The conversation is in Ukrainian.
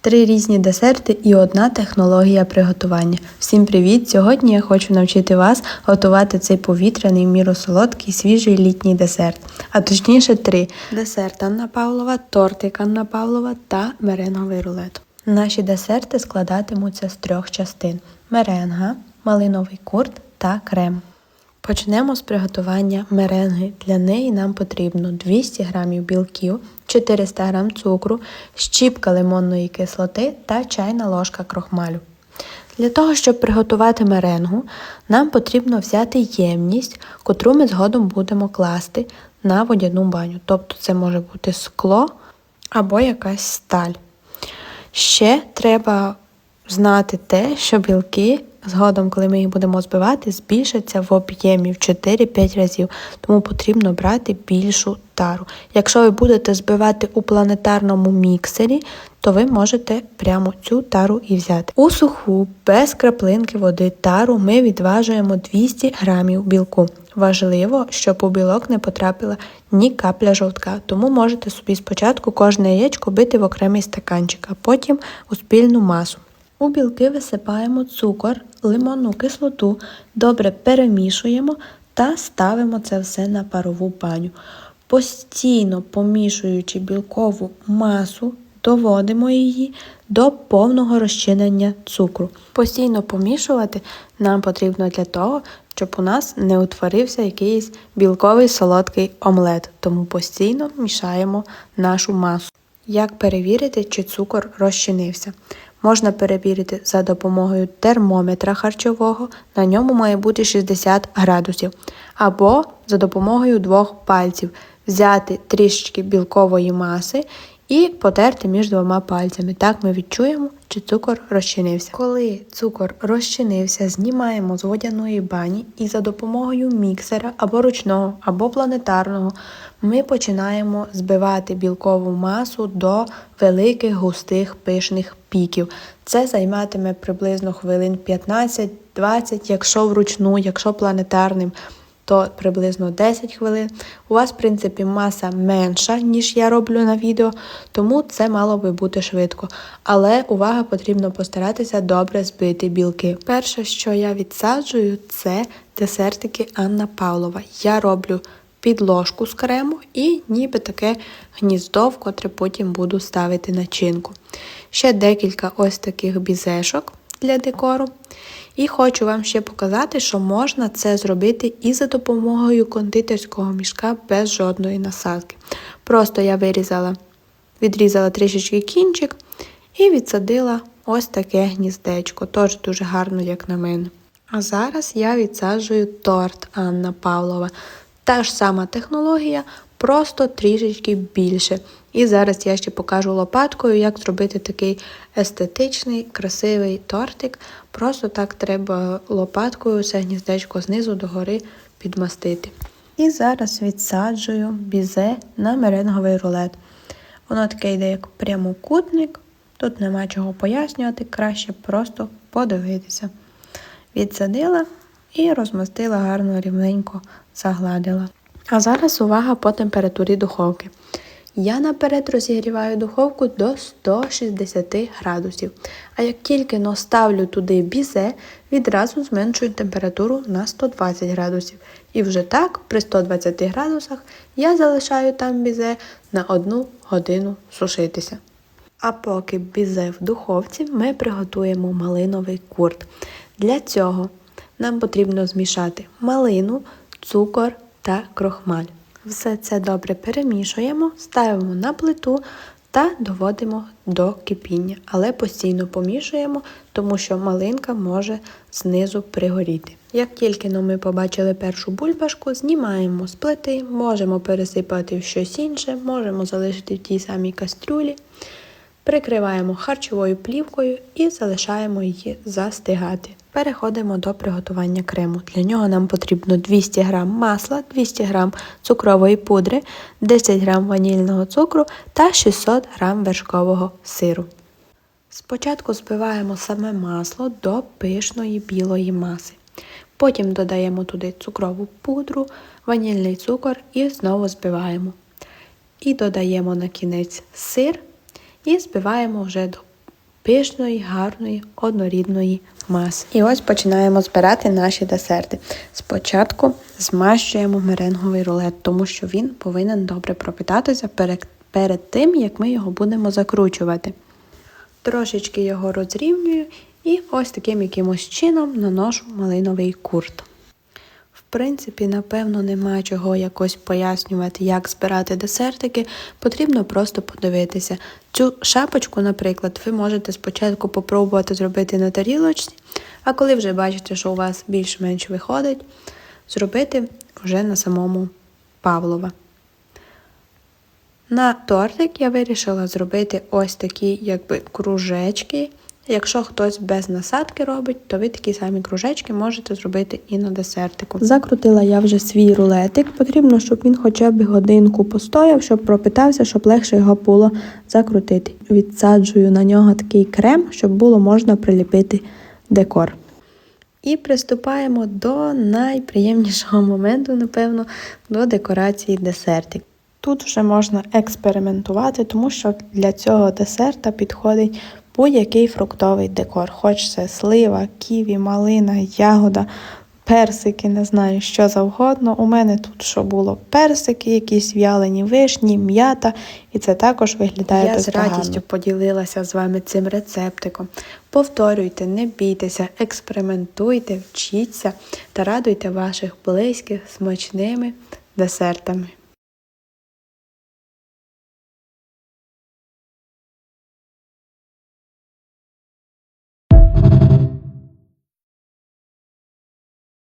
Три різні десерти і одна технологія приготування. Всім привіт! Сьогодні я хочу навчити вас готувати цей повітряний в міру солодкий свіжий літній десерт. А точніше три: десерт Анна Павлова, тортик Анна Павлова та меренговий рулет. Наші десерти складатимуться з трьох частин: меренга, малиновий курт та крем. Почнемо з приготування меренги. Для неї нам потрібно 200 г білків, 400 г цукру, щіпка лимонної кислоти та чайна ложка крохмалю. Для того, щоб приготувати меренгу, нам потрібно взяти ємність, котру ми згодом будемо класти на водяну баню. Тобто це може бути скло або якась сталь. Ще треба знати те, що білки згодом, коли ми їх будемо збивати, збільшаться в об'ємі в 4-5 разів, тому потрібно брати більшу тару. Якщо ви будете збивати у планетарному міксері, то ви можете прямо цю тару і взяти. У суху, без краплинки води тару ми відважуємо 200 грамів білку. Важливо, щоб у білок не потрапила ні капля жовтка, тому можете собі спочатку кожне яєчко бити в окремий стаканчик, а потім у спільну масу. У білки висипаємо цукор, лимонну кислоту, добре перемішуємо та ставимо це все на парову баню. Постійно помішуючи білкову масу, доводимо її до повного розчинення цукру. Постійно помішувати нам потрібно для того, щоб у нас не утворився якийсь білковий солодкий омлет, тому постійно мішаємо нашу масу. Як перевірити, чи цукор розчинився? Можна перевірити за допомогою термометра харчового, на ньому має бути 60 градусів, або за допомогою двох пальців взяти трішечки білкової маси і потерти між двома пальцями. Так ми відчуємо, чи цукор розчинився. Коли цукор розчинився, знімаємо з водяної бані і за допомогою міксера або ручного, або планетарного ми починаємо збивати білкову масу до великих густих пишних піків. Це займатиме приблизно хвилин 15-20, якщо вручну, якщо планетарним то приблизно 10 хвилин. У вас, в принципі, маса менша, ніж я роблю на відео, тому це мало би бути швидко. Але увага потрібно постаратися добре збити білки. Перше, що я відсаджую, це десертики Анна Павлова. Я роблю підложку з крему і ніби таке гніздо, в котре потім буду ставити начинку. Ще декілька ось таких бізешок для декору. І хочу вам ще показати, що можна це зробити і за допомогою кондитерського мішка без жодної насадки. Просто я вирізала, відрізала трішечки кінчик і відсадила ось таке гніздечко. Тож дуже гарно, як на мене. А зараз я відсаджую торт Анна Павлова. Та ж сама технологія, просто трішечки більше. І зараз я ще покажу лопаткою, як зробити такий естетичний, красивий тортик. Просто так треба лопаткою це гніздечко знизу догори підмастити. І зараз відсаджую бізе на меренговий рулет. Воно таке йде як прямокутник, тут нема чого пояснювати, краще просто подивитися. Відсадила і розмастила гарно рівненько загладила. А зараз увага по температурі духовки. Я наперед розігріваю духовку до 160 градусів. А як тільки но ставлю туди бізе, відразу зменшую температуру на 120 градусів. І вже так, при 120 градусах, я залишаю там бізе на 1 годину сушитися. А поки бізе в духовці, ми приготуємо малиновий курт. Для цього нам потрібно змішати малину, цукор та крохмаль. Все це добре перемішуємо, ставимо на плиту та доводимо до кипіння, але постійно помішуємо, тому що малинка може знизу пригоріти. Як тільки ми побачили першу бульбашку, знімаємо з плити, можемо пересипати в щось інше, можемо залишити в тій самій кастрюлі. Прикриваємо харчовою плівкою і залишаємо її застигати. Переходимо до приготування крему. Для нього нам потрібно 200 г масла, 200 г цукрової пудри, 10 г ванільного цукру та 600 г вершкового сиру. Спочатку збиваємо саме масло до пишної білої маси. Потім додаємо туди цукрову пудру, ванільний цукор і знову збиваємо. І додаємо на кінець сир і збиваємо вже до пишної, гарної, однорідної маси. І ось починаємо збирати наші десерти. Спочатку змащуємо меренговий рулет, тому що він повинен добре пропитатися перед, перед тим, як ми його будемо закручувати. Трошечки його розрівнюю і ось таким якимось чином наношу малиновий курт. В принципі, напевно, нема чого якось пояснювати, як збирати десертики. Потрібно просто подивитися. Цю шапочку, наприклад, ви можете спочатку попробувати зробити на тарілочці, а коли вже бачите, що у вас більш-менш виходить, зробити вже на самому Павлова. На тортик я вирішила зробити ось такі якби кружечки. Якщо хтось без насадки робить, то ви такі самі кружечки можете зробити і на десертику. Закрутила я вже свій рулетик. Потрібно, щоб він хоча б годинку постояв, щоб пропитався, щоб легше його було закрутити. Відсаджую на нього такий крем, щоб було можна приліпити декор. І приступаємо до найприємнішого моменту, напевно, до декорації десертик. Тут вже можна експериментувати, тому що для цього десерта підходить будь-який фруктовий декор. Хоч це слива, ківі, малина, ягода, персики, не знаю, що завгодно. У мене тут що було персики, якісь в'ялені вишні, м'ята, і це також виглядає Я з радістю поділилася з вами цим рецептиком. Повторюйте, не бійтеся, експериментуйте, вчіться та радуйте ваших близьких смачними десертами.